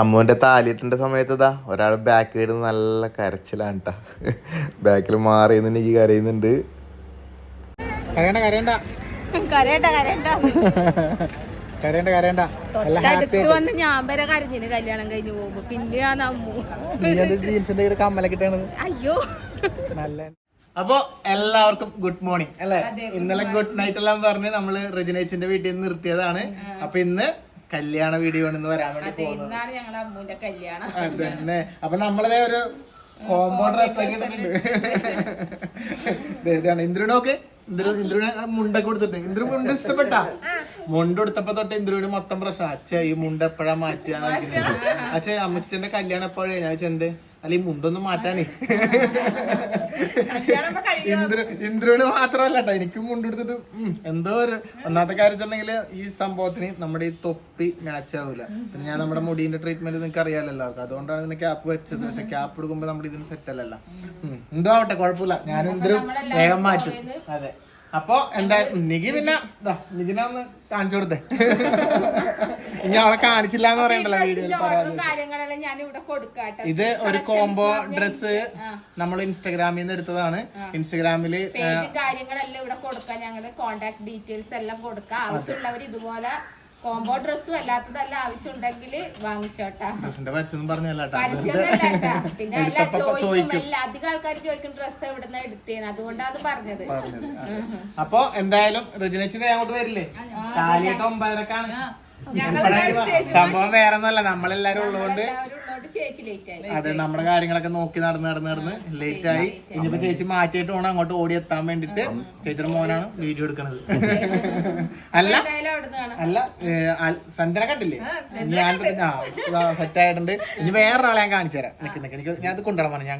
അമ്മുവിന്റെ താലിയിട്ടിന്റെ സമയത്ത് ഇതാ ഒരാൾ ബാക്കിൽ ഇരുന്ന് നല്ല കരച്ചിലാണ് കേട്ടാ ബാക്കിൽ മാറിയെന്ന് എനിക്ക് കരയുന്നുണ്ട്. കരയണ്ട കരയണ്ട. കരയണ്ട കരയണ്ട. കരയണ്ട കരയണ്ട. വന്ന് ഞാൻ വരെ കരഞ്ഞിന് കല്യാണം കഴിഞ്ഞ് പോകുമ്പോ. പിന്നെ ഞാൻ അമ്മു ജീൻസിന്റെ ഇട്ടാണ് അയ്യോ. നല്ല അപ്പൊ എല്ലാവർക്കും ഗുഡ് മോർണിംഗ് അല്ലെ? ഇന്നലെ ഗുഡ് നൈറ്റ് എല്ലാം പറഞ്ഞ് നമ്മൾ റെജിനേച്ചിന്റെ വീട്ടിൽ നിന്ന് നിർത്തിയതാണ്. അപ്പൊ ഇന്ന് കല്യാണ വീഡിയോ ആണെന്ന് വരാൻ വേണ്ടി ഇന്നാണ് ഞങ്ങളുടെ അമ്മൂന്റെ കല്യാണം. അതന്നെ. അപ്പൊ നമ്മളതേ ഒരു കോമ്പോ ഡ്രസ് ഇട്ടിട്ടുണ്ട്. ഇതാണ്. ഇന്ദ്രനോക്ക് ഇന്ദ്ര ഇന്ദ്രന് മുണ്ട കൊടുത്തിട്ട് ഇന്ദ്ര മുണ്ട് ഇഷ്ടപ്പെട്ടാ? മുണ്ട് കൊടുത്തപ്പോ തൊട്ട് ഇന്ദ്രന് മൊത്തം പ്രശ്നം. അച്ഛ ഈ മുണ്ട് എപ്പോഴാ മാറ്റിയാണ് അച്ഛ അമ്മച്ചിന്റെ കല്യാണം എപ്പോഴേ ഞാൻ ചെന്ത് അല്ല മുണ്ടൊന്നും മാറ്റാനേ. ഇന്ദ്ര ഇന്ദ്രന് മാത്രമല്ല കേട്ടോ എനിക്കും മുണ്ടെടുത്തത് എന്തോ ഒരു ഒന്നാമത്തെ കാര്യം വെച്ചിട്ടുണ്ടെങ്കിൽ ഈ സംഭവത്തിന് നമ്മുടെ ഈ തൊപ്പി മാച്ച് ആവില്ല പിന്നെ ഞാൻ നമ്മുടെ മുടീന്റെ ട്രീറ്റ്മെന്റ് നിങ്ങൾക്ക് അറിയാമല്ലോ എല്ലാവർക്കും അതുകൊണ്ടാണ് ഇതിന് ക്യാപ്പ് വെച്ചത്. പക്ഷെ ക്യാപ്പ് എടുക്കുമ്പോ നമ്മുടെ ഇതിന് സെറ്റ് അല്ലല്ലോ. എന്തോ ആവട്ടെ കുഴപ്പമില്ല. ഞാൻ ഇന്ദ്രൻ വേഗം മാറ്റും. അതെ. അപ്പൊ എന്താ നികി പിന്നെ നികിനെ ഒന്ന് കാണിച്ചു കൊടുത്തേ. ഇനി അവളെ കാണിച്ചില്ല എന്ന് പറയണ്ടല്ലോ വീഡിയോയിൽ ഇത് ഒരു കോംബോ ഡ്രസ് നമ്മൾ ഇൻസ്റ്റാഗ്രാമിൽ നിന്ന് എടുത്തതാണ്. ഇൻസ്റ്റഗ്രാമിൽ കാര്യങ്ങളെല്ലാം ഇവിടെ കൊടുക്കാം. ഞങ്ങൾ കോണ്ടാക്ട് ഡീറ്റെയിൽസ് എല്ലാം കൊടുക്കാം. ആവശ്യമുള്ളവർ ഇതുപോലെ കോംബോ ഡ്രസ്സും അല്ലാത്തതല്ല ആവശ്യം ഉണ്ടെങ്കിൽ വാങ്ങിച്ചോട്ടാ. പരസ്യം പറഞ്ഞല്ല പരസ്യമൊന്നുമല്ല ട്ടാ. പിന്നെ എല്ലാ എടുത്തപ്പോ ചോദിക്കും ചോദിക്കും. എല്ലാ അധികം ആൾക്കാർ ചോദിക്കും ഡ്രസ്സ് എവിടുന്ന എടുത്തേന്ന്. അതുകൊണ്ടാണ് പറഞ്ഞത്. അപ്പൊ എന്തായാലും അങ്ങോട്ട് വരില്ലേ? കാലിയിട്ട് ഒമ്പതരക്കാണ്. സംഭവം വേറെ ഒന്നുമല്ല നമ്മളെല്ലാരും ഉള്ളതുകൊണ്ട് എല്ലാവരും ഉള്ളോണ്ട് ചേച്ചി ലേറ്റ് ആയി. അതെ നമ്മുടെ കാര്യങ്ങളൊക്കെ നോക്കി നടന്ന് നടന്ന് നടന്ന് ലേറ്റ് ആയി. ഇനിയിപ്പോ ചേച്ചി മാറ്റിയിട്ട് വേണം അങ്ങോട്ട് ഓടി എത്താൻ വേണ്ടിട്ട് ചേച്ചിയുടെ മോനാണ് വീഡിയോ എടുക്കണത്. അല്ല അല്ല ഏ, കണ്ടില്ലേ? ഞാൻ സെറ്റ് ആയിട്ടുണ്ട് ഇനി വേറൊരാളെ ഞാൻ കാണിച്ചു തരാം. നിക്ക് നിക്ക് എനിക്ക് ഞാൻ അത് കൊണ്ടുവരാൻ പറഞ്ഞു ഞാൻ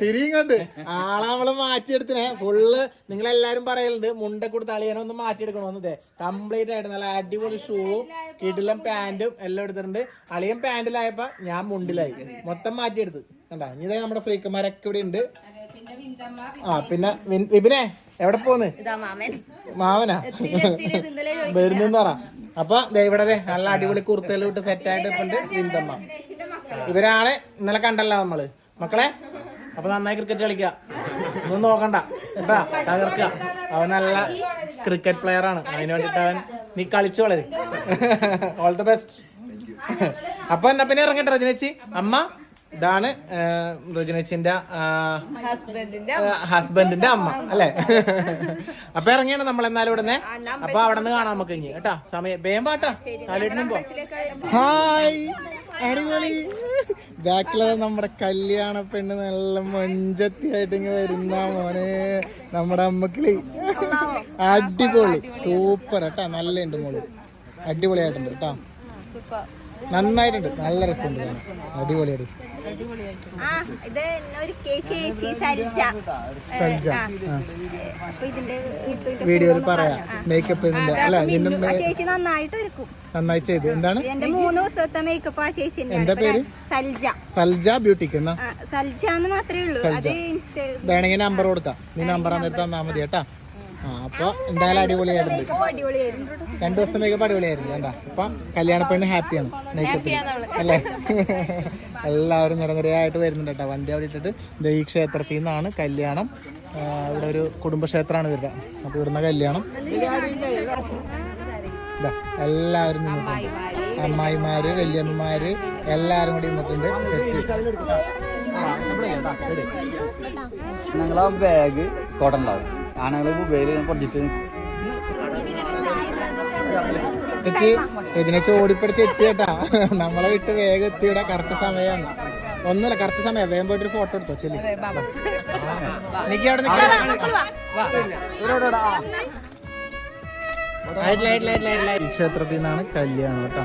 തിരിയുങ്ങോട്ട് ആളെ നമ്മൾ മാറ്റിയെടുത്തിനെ. ഫുള്ള് നിങ്ങൾ എല്ലാരും പറയലുണ്ട് മുണ്ട കൊടുത്ത് അളിയനെ ഒന്ന് മാറ്റിയെടുക്കണമെന്നതേ കംപ്ലീറ്റ് ആയിട്ട് നല്ല അടിപൊളി ഷൂവും കിടിലം പാന്റും എല്ലാം എടുത്തിട്ടുണ്ട്. അളിയൻ പാന്റിലായപ്പോ ഞാൻ മുണ്ടിലായി. മൊത്തം മാറ്റിയെടുത്ത്. കണ്ടാ? ഇനി നമ്മുടെ ഫ്രീക്കന്മാരൊക്കെ ഇവിടെ ഉണ്ട്. ആ പിന്നെ വിപിനെ എവിടെ പോന്ന്? മാവനാ വരുന്നെന്ന് പറ. അപ്പൊ ഇവിടെ നല്ല അടിപൊളി കുർത്തയിൽ വിട്ട് സെറ്റ് ആയിട്ട് ഇപ്പുണ്ട് വിന്തമ്മ ഇവരാളെ ഇവരാണ് ഇന്നലെ കണ്ടല്ലോ നമ്മൾ. മക്കളെ അപ്പൊ നന്നായി ക്രിക്കറ്റ് കളിക്കുക ഒന്നും നോക്കണ്ട. കേട്ടാ? തകർക്കുക അവൻ നല്ല ക്രിക്കറ്റ് പ്ലെയർ ആണ്. അതിന് വേണ്ടിട്ട് അവൻ നീ കളിച്ചു വളരും. ഓൾ ദ ബെസ്റ്റ് അപ്പൊ എന്നാ പിന്നെ ഇറങ്ങട്ടെ രജനച്ചി? അമ്മ? ഇതാണ് രജനച്ചിന്റെ ഹസ്ബൻഡിന്റെ അമ്മ. അല്ലെ? അപ്പൊ ഇറങ്ങിയാണ് നമ്മൾ എന്നാലും ഇവിടുന്ന്. അപ്പൊ അവിടെ നിന്ന് കാണാൻ നമുക്ക് ഇനി. കേട്ടാ സമയം. വേം കാലിട്ടിനും പോ. ഹായ് അടിപൊളി. ബാക്കിലത് നമ്മുടെ കല്യാണ പെണ്ണ് നല്ല മൊഞ്ചത്തിയായിട്ട് ഇങ്ങ് വരുന്ന മോനെ. നമ്മുടെ അമ്മക്കിളി. അടിപൊളി. സൂപ്പർ. കേട്ടാ നല്ല ഉണ്ട് മോൾ. അടിപൊളിയായിട്ടുണ്ട് കേട്ടാ. നന്നായിട്ടുണ്ട്. നല്ല രസമുണ്ട് അടിപൊളി അടിപൊളിയായിട്ട് ആ ഇത് ഒരു ചേച്ചി സരിച്ച സജ്ജ അപ്പൊ ഇതിന്റെ വീഡിയോയിൽ പറയാം. മേക്കപ്പ് അല്ല നന്നായി ചെയ്ത്. എന്താണ്? മൂന്ന് ദിവസത്തെ മേക്കപ്പ് ആ ചേച്ചി എന്താ പേര്? സൽജ. സൽജ ബ്യൂട്ടിക്ക് സൽജ എന്ന് മാത്രമേ ഉള്ളൂ. വേണമെങ്കിൽ നമ്പർ കൊടുക്കാം. നീ നമ്പർ എന്നിട്ട് തന്നാ മതി കേട്ടാ. അപ്പൊ എന്തായാലും അടിപൊളിയായിട്ടുണ്ട്. രണ്ടു ദിവസത്തെ മേക്കപ്പ് അടിപൊളിയായിരുന്നു. വേണ്ട അപ്പൊ കല്യാണ പെണ്ണ് ഹാപ്പിയാണ്. മേക്കപ്പ് അല്ലേ? എല്ലാവരും നിരനിരയായിട്ട് വരുന്നുണ്ട് കേട്ടോ. വണ്ടി അവിടെ ഇട്ടിട്ട് ദേ ഈ ക്ഷേത്രത്തിൽ നിന്നാണ് കല്യാണം. ഇവിടെ ഒരു കുടുംബക്ഷേത്രമാണ് വരുന്നത്. അപ്പൊ ഇവിടുന്ന് കല്യാണം. ദാ, എല്ലാവരും നിന്നിട്ടുണ്ട്. അമ്മായിമാര് വല്യമ്മമാര് എല്ലാവരും കൂടി നിന്നിട്ടുണ്ട്. സെറ്റ്. ഞങ്ങളാ ബാഗ് കൊടണ്ടാവും ആണുങ്ങൾ മൊബൈൽ ചേച്ചി ഇതിനെച്ച് ഓടിപ്പിടിച്ച് എത്തിയട്ടാ. നമ്മളെ വിട്ട് വേഗം എത്തിയുടെ കറക്റ്റ് സമയമാണ് ഒന്നുമില്ല കറക്റ്റ് സമയം വേഗം പോയിട്ട് ഫോട്ടോ എടുത്തോ ചെല്ലി. നിക്ക് അവിടെ ക്ഷേത്രത്തിൽ നിന്നാണ് കല്യാണം കേട്ടോ.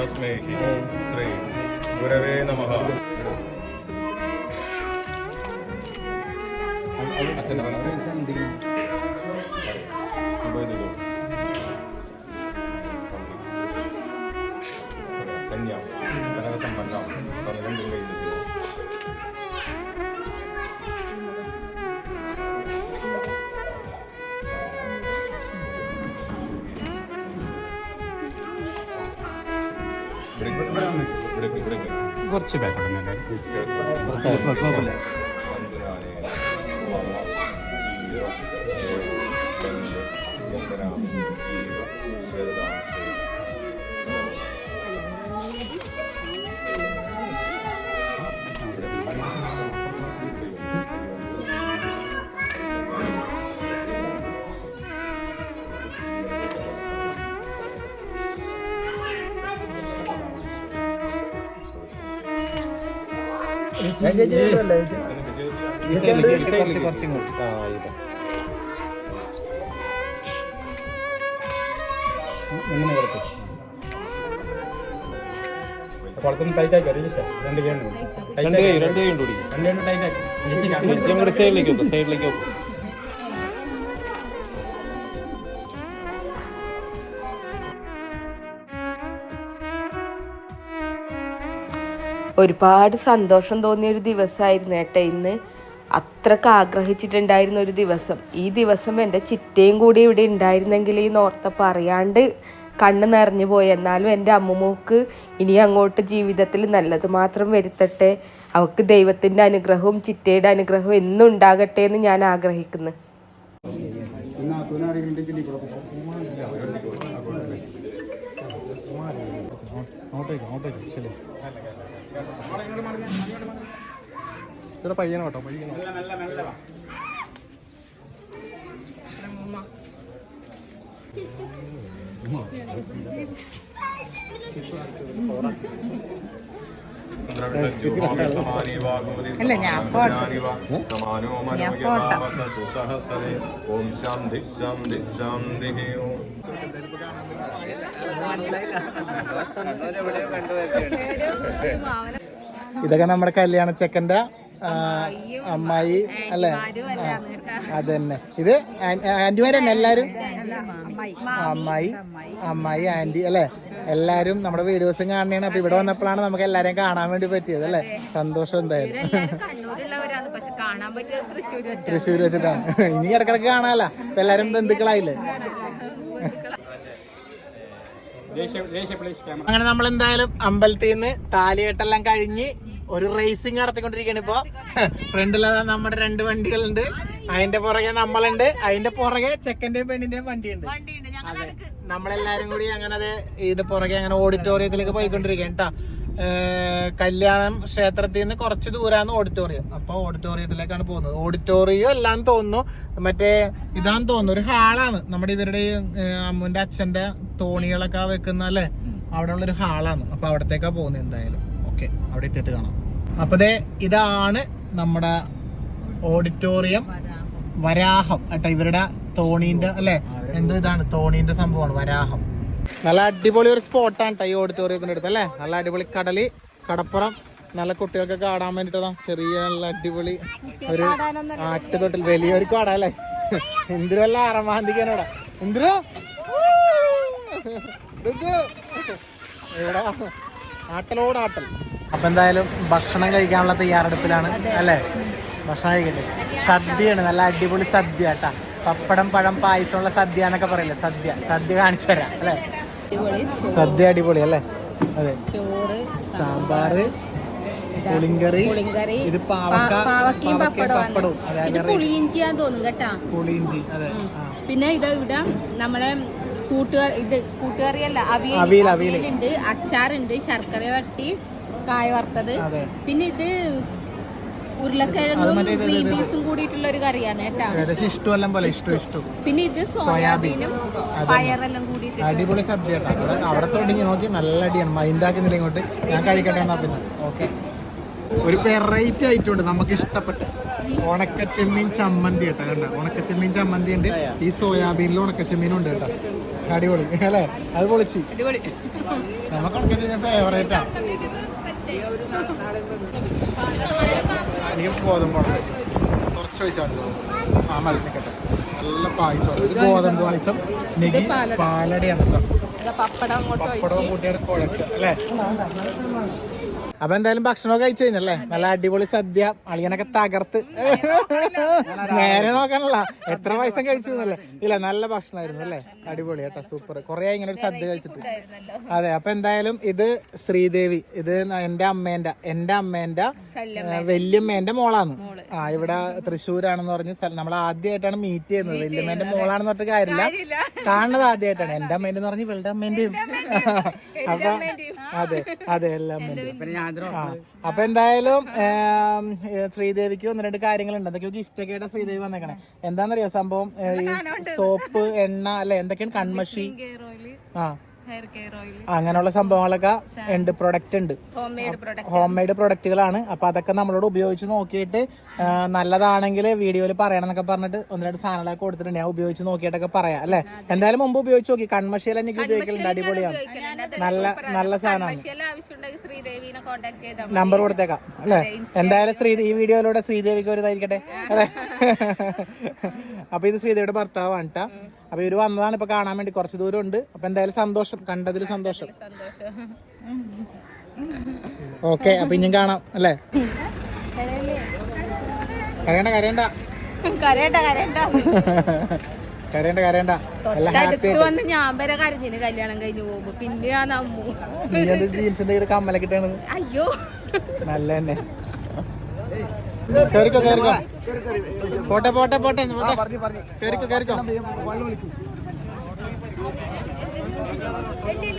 തസ്മൈ ശ്രീ ഗുരവേ നമ. അച്ഛന്റെ കന്യാ കുറച്ച് ബാക്കോട്ട് കുറച്ച് കുളത്തൊന്ന് ടൈറ്റ് ആക്കി രജിസ്റ്റർ രണ്ട് കൈ രണ്ട് കൈ രണ്ട് കൈ ഉണ്ട്. രണ്ട് കൈ ടൈറ്റ് ആക്കി സൈഡിലേക്ക് സൈഡിലേക്ക് ഒരുപാട് സന്തോഷം തോന്നിയ ഒരു ദിവസമായിരുന്നു ഏട്ടാ ഇന്ന് അത്രയ്ക്ക് ആഗ്രഹിച്ചിട്ടുണ്ടായിരുന്ന ഒരു ദിവസം ഈ ദിവസം എന്റെ ചിറ്റയും കൂടി ഇവിടെ ഉണ്ടായിരുന്നെങ്കിൽ ഈ നോർത്തപ്പം അറിയാണ്ട് കണ്ണ് നിറഞ്ഞു പോയി എന്നാലും എന്റെ അമ്മമ്മക്ക് ഇനി അങ്ങോട്ട് ജീവിതത്തിൽ നല്ലത് മാത്രം വരുത്തട്ടെ അവൾക്ക് ദൈവത്തിന്റെ അനുഗ്രഹവും ചിറ്റയുടെ അനുഗ്രഹവും എന്നും ഉണ്ടാകട്ടെ എന്ന് ഞാൻ ആഗ്രഹിക്കുന്നു അങ്ങോട്ടേക്ക് അങ്ങോട്ടേക്ക് ശരി ഇവിടെ പയ്യനോ കേട്ടോ അല്ല ഞാൻ ഓം ശാന്തി ശാന്തി ശാന്തി ഓം. ഇതൊക്കെ നമ്മുടെ കല്യാണ ചെക്കന്റെ അമ്മായി അല്ലേ? അതന്നെ. ഇത് ആന്റിമാരന്നെ എല്ലാരും? അമ്മായി. അമ്മായി. ആന്റി അല്ലേ? എല്ലാരും നമ്മുടെ വീഡിയോസും കാണണേണ് അപ്പൊ ഇവിടെ വന്നപ്പോഴാണ് നമുക്ക് എല്ലാരെയും കാണാൻ വേണ്ടി പറ്റിയത് അല്ലേ? സന്തോഷം എന്തായാലും. തൃശ്ശൂർ വെച്ച് തൃശ്ശൂർ വെച്ചിട്ടാണ്. ഇനി ഇടക്കിടക്ക് കാണാല്ല എല്ലാരും ബന്ധുക്കളായില്ലേ? അങ്ങനെ നമ്മൾ എന്തായാലും അമ്പലത്തിൽ നിന്ന് താലികെട്ടെല്ലാം കഴിഞ്ഞ് ഒരു റേസിംഗ് നടത്തിക്കൊണ്ടിരിക്കുകയാണ് ഇപ്പോ. ഫ്രണ്ടിലതാ നമ്മുടെ രണ്ട് വണ്ടികളുണ്ട്. അതിന്റെ പുറകെ നമ്മളുണ്ട്. അതിന്റെ പുറകെ ചെക്കന്റെയും പെണ്ണിന്റെയും വണ്ടിയുണ്ട്. അതെ. നമ്മളെല്ലാരും കൂടി അങ്ങനെ അത് ഇതിന്റെ പുറകെ അങ്ങനെ ഓഡിറ്റോറിയത്തിലേക്ക് പോയിക്കൊണ്ടിരിക്കുകയാണ് കേട്ടാ കല്യാണം ക്ഷേത്രത്തിൽ നിന്ന് കുറച്ച് ദൂരാന്ന് ഓഡിറ്റോറിയം അപ്പൊ ഓഡിറ്റോറിയത്തിലേക്കാണ് പോകുന്നത്. ഓഡിറ്റോറിയം എല്ലാം തോന്നുന്നു. മറ്റേ ഇതാന്ന് തോന്നുന്നു. ഒരു ഹാളാണ്. നമ്മുടെ ഇവരുടെ അമ്മുന്റെ അച്ഛന്റെ തോണികളൊക്കെ വെക്കുന്ന അല്ലേ? അവിടെ ഉള്ളൊരു ഹാളാണ്. അപ്പൊ അവിടത്തേക്കാ പോകുന്നത് എന്തായാലും. ഓക്കെ അവിടെ എത്തിയിട്ട് കാണാം. അപ്പൊ ദേ ഇതാണ് നമ്മുടെ ഓഡിറ്റോറിയം. വരാഹം. കേട്ടോ ഇവരുടെ തോണീന്റെ അല്ലെ? എന്തോ ഇതാണ്? തോണീന്റെ സംഭവമാണ് വരാഹം. നല്ല അടിപൊളി ഒരു സ്പോട്ടാണ് കേട്ടോ ഈ ഓഡിറ്റോറിയത്തിന്റെ അടുത്ത് അല്ലേ? നല്ല അടിപൊളി കടൽ കടപ്പുറം നല്ല കുട്ടികൾക്കൊക്കെ കാണാൻ വേണ്ടിട്ടതാ ചെറിയ നല്ല അടിപൊളി ഒരു ആട്ടുതൊട്ടിൽ വലിയൊരു കട അല്ലേ? എന്തിനല്ല അറമാന്തിക്കാണ് ഇവിടെ എന്തിനോ? ഇവിടെ ആട്ടലോട് ആട്ടൽ അപ്പൊ എന്തായാലും ഭക്ഷണം കഴിക്കാനുള്ള തയ്യാറെടുപ്പിലാണ് അല്ലേ? ഭക്ഷണം കഴിക്കട്ടെ. സദ്യയാണ് നല്ല അടിപൊളി സദ്യ കേട്ടാ. പപ്പടം പഴം പായസമുള്ള സദ്യ എന്നൊക്കെ പറയില്ലേ? സദ്യ. സദ്യ കാണിച്ചു തരാം അല്ലേ? സദ്യ അടിപൊളി അല്ലേ? അതെ. ചോറ് സാമ്പാറ് പുളിങ്കറി. പുളിങ്കറി. ഇത് പാവക്ക പപ്പടവും പുളിയിഞ്ചിയാന്ന് തോന്നും കേട്ടാ. പുളിയിഞ്ചി അതെ. പിന്നെ ഇത് ഇവിടെ നമ്മളെ കൂട്ടുകറി ഇത് കൂട്ടുകറിയല്ല അവിയൽ. അവിയലുണ്ട് അച്ചാറുണ്ട് ശർക്കര വട്ടി കായ വറുത്തത്. പിന്നെ ഇത് ഉരുളക്കിഴങ്ങും ഗ്രീൻ കൂടിയിട്ടുള്ള ഒരു കറിയാണ് കേട്ടോ. പിന്നെ ഇത് സോയാബീനും. പയറെല്ലാം കൂടിയിട്ട് അടിപൊളി അവിടെ അവിടെ തുടങ്ങി നോക്കി നല്ല അടിയാണ് മൈൻഡാക്കുന്നില്ല ഇങ്ങോട്ട്? ഞാൻ കഴിക്കട്ടെ എന്നാ പിന്നെ. ഓക്കെ. ഒരു വെറൈറ്റി ആയിട്ടുണ്ട് നമുക്ക് ഇഷ്ടപ്പെട്ട്. ഉണക്കച്ചെമ്മീൻ ചമ്മന്തി കേട്ടോ. കണ്ട? ഉണക്കച്ചെമ്മീൻ ചമ്മന്തി ഉണ്ട്. ഈ സോയാബീനിൽ ഉണക്കച്ചെമ്മീനും ഉണ്ട് കേട്ടോ. അടിപൊളി. അല്ലേ? അത് പൊളിച്ച്. നമുക്ക് ഫേവറേറ്റാ എനിക്ക് ഗോതമ്പ് കുറച്ച് ഒഴിച്ചാൽ ആ മതി നിൽക്കട്ടെ നല്ല പായസം. ഇത് ഗോതമ്പ് പായസം. നെഗി പാലടയാണ് പപ്പടം കൂട്ടിയാണ് കുഴക്കുക. അല്ലേ? അപ്പൊ എന്തായാലും ഭക്ഷണമൊക്കെ കഴിച്ചു കഴിഞ്ഞല്ലേ? നല്ല അടിപൊളി സദ്യ. അളിയനൊക്കെ തകർത്ത്. നേരെ നോക്കണല്ല. എത്ര പൈസ കഴിച്ചു എന്നല്ലേ? ഇല്ല നല്ല ഭക്ഷണമായിരുന്നു അല്ലേ? അടിപൊളി കേട്ടോ സൂപ്പർ കൊറേ ഇങ്ങനെ ഒരു സദ്യ കഴിച്ചിട്ട്. അതെ അപ്പൊ എന്തായാലും ഇത് ശ്രീദേവി ഇത് എന്റെ അമ്മേന്റെ എന്റെ അമ്മേന്റെ വല്യമ്മേന്റെ മോളാണ്. ആ ഇവിടെ തൃശ്ശൂരാണെന്ന് പറഞ്ഞ് നമ്മൾ ആദ്യമായിട്ടാണ് മീറ്റ് ചെയ്യുന്നത്. വല്യമ്മേന്റെ മോളാണെന്ന് പറഞ്ഞിട്ട് കാര്യമില്ല. കാണുന്നത് ആദ്യമായിട്ടാണ്. എന്റെ അമ്മേന്റെ പറഞ്ഞ് ഇവളുടെ അമ്മേന്റെയും. അപ്പൊ അതെ അതെ എല്ലാ അമ്മേന്റെയും. അപ്പൊ എന്തായാലും ശ്രീദേവിക്ക് ഒന്ന് രണ്ട് കാര്യങ്ങളുണ്ട്. എന്തൊക്കെയോ ഗിഫ്റ്റ് ഒക്കെ ആയിട്ട് ശ്രീദേവി വന്നേക്കണേ. എന്താണെന്നറിയോ സംഭവം? സോപ്പ് എണ്ണ അല്ലെ എന്തൊക്കെയാണ് കൺമഷി? ആ. അങ്ങനെയുള്ള സംഭവങ്ങളൊക്കെ ഉണ്ട് പ്രൊഡക്റ്റ് ഉണ്ട്. ഹോം മെയ്ഡ് പ്രൊഡക്റ്റുകളാണ് അപ്പൊ അതൊക്കെ നമ്മളോട് ഉപയോഗിച്ച് നോക്കിയിട്ട് നല്ലതാണെങ്കിൽ വീഡിയോയിൽ പറയണം എന്നൊക്കെ പറഞ്ഞിട്ട് ഒന്ന് രണ്ട് സാധനങ്ങളൊക്കെ കൊടുത്തിട്ടുണ്ട്. ഞാൻ ഉപയോഗിച്ച് നോക്കിയിട്ടൊക്കെ പറയാം അല്ലെ? എന്തായാലും മുമ്പ് ഉപയോഗിച്ച് നോക്കി. കൺമശീല എനിക്ക് ഉപയോഗിക്കലുണ്ട്? അടിപൊളിയാണ്. നല്ല നല്ല സാധനമാണ്. നമ്പർ കൊടുത്തേക്കാം അല്ലെ? എന്തായാലും ശ്രീ ഈ വീഡിയോയിലൂടെ ശ്രീദേവിക്ക് ഒരു ഇതായിരിക്കട്ടെ അല്ലെ? അപ്പൊ ഇത് ശ്രീദേവിയുടെ ഭർത്താവാണ് കേട്ടാ അപ്പൊ ഇവർ വന്നതാണ് ഇപ്പൊ കാണാൻ വേണ്ടി. കുറച്ച് ദൂരം ഉണ്ട് അപ്പൊ എന്തായാലും സന്തോഷം. കണ്ടതിൽ സന്തോഷം. ഓക്കെ അപ്പൊ ഇനിയും കാണാം അല്ലേ? കരയണ്ട കരയണ്ട. കരയണ്ട കരയണ്ട. കരയണ്ട കരയണ്ട. വന്ന് ഞാൻ വരെ കരഞ്ഞിന് കല്യാണം കഴിഞ്ഞ് പോകുമ്പോ. പിന്നെ ജീൻസിന്റെ കമ്മലൊക്കെ ഇട്ടാണ് അയ്യോ. നല്ല തന്നെ കേറിക്കോ കേറിക്കോ. പോട്ടെ പോട്ടെ പോട്ടെ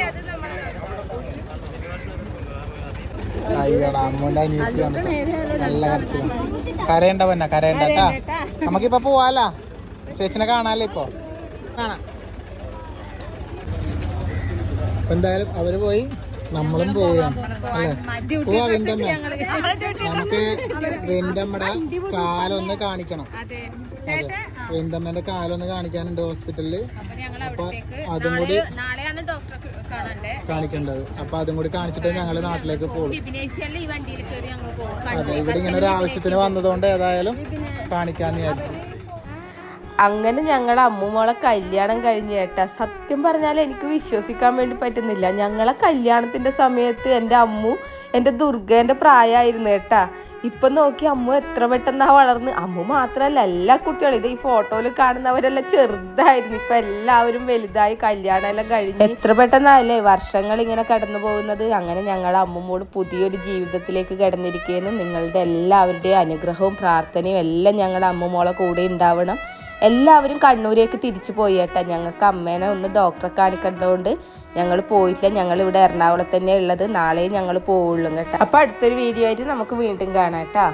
അത് നമ്മൾ അയ്യോടാ അമ്മൂന്റെ അനിയത്തിയാണ് നല്ല കരച്ചിലാണ് കരയണ്ട പൊന്ന കരയണ്ട കേട്ടാ. നമുക്കിപ്പൊ പോവാലോ. ചേച്ചിനെ കാണാല്ലേ ഇപ്പൊ. കാണാം. എന്തായാലും അവർ പോയി. നമ്മളും പോവുകയാണ്. അല്ലേ? പോവാ വിന്തമ്മ നമുക്ക് വിന്തമ്മയുടെ കാലൊന്ന് കാണിക്കണം. അതെ. വിന്തമ്മന്റെ കാലൊന്ന് കാണിക്കാനുണ്ട് ഹോസ്പിറ്റലിൽ. അപ്പൊ ഞങ്ങൾ അപ്പൊ അവിടത്തേക്ക് അതും കൂടി നാളെയാണ് ഡോക്ടറെ കാണണ്ടേ? കാണിക്കേണ്ടത്. അപ്പൊ അതും കൂടി കാണിച്ചിട്ട് ഞങ്ങൾ നാട്ടിലേക്ക് പോകും അതെ ഇവിടെ ഇങ്ങനെ ഒരു ആവശ്യത്തിന് വന്നതുകൊണ്ട് ഏതായാലും കാണിക്കാന്ന് വിചാരിച്ചു. അങ്ങനെ ഞങ്ങളുടെ അമ്മുമോളെ കല്യാണം കഴിഞ്ഞ് കേട്ടാ സത്യം പറഞ്ഞാൽ എനിക്ക് വിശ്വസിക്കാൻ വേണ്ടി പറ്റുന്നില്ല. ഞങ്ങളെ കല്യാണത്തിന്റെ സമയത്ത് എന്റെ അമ്മു എന്റെ ദുർഗേന്റെ പ്രായമായിരുന്നു കേട്ടാ ഇപ്പൊ നോക്കി അമ്മു എത്ര പെട്ടെന്നാ വളർന്ന്. അമ്മു മാത്രമല്ല എല്ലാ കുട്ടികളും. ഇത് ഈ ഫോട്ടോയിൽ കാണുന്നവരെല്ലാം ചെറുതായിരുന്നു. ഇപ്പൊ എല്ലാവരും വലുതായി കല്യാണം എല്ലാം കഴിഞ്ഞ്. എത്ര പെട്ടെന്നല്ലേ വർഷങ്ങൾ ഇങ്ങനെ കടന്നു പോകുന്നത്. അങ്ങനെ ഞങ്ങൾ അമ്മുമോട് പുതിയൊരു ജീവിതത്തിലേക്ക് കിടന്നിരിക്കുകയെന്ന് നിങ്ങളുടെ എല്ലാവരുടെയും അനുഗ്രഹവും പ്രാർത്ഥനയും എല്ലാം ഞങ്ങളുടെ അമ്മുമോളെ കൂടെ ഉണ്ടാവണം. എല്ലാവരും കണ്ണൂരേക്ക് തിരിച്ചു പോയി കേട്ടോ. ഞങ്ങൾക്ക് അമ്മേനെ ഒന്ന് ഡോക്ടറെ കാണിക്കേണ്ടതുകൊണ്ട് ഞങ്ങൾ പോയിട്ടില്ല. ഞങ്ങൾ ഇവിടെ എറണാകുളത്ത് തന്നെ ഉള്ളത്. നാളെ ഞങ്ങൾ പോവുള്ളൂ കേട്ടോ. അപ്പോൾ അടുത്തൊരു വീഡിയോ ആയിട്ട് നമുക്ക് വീണ്ടും കാണാം കേട്ടാ.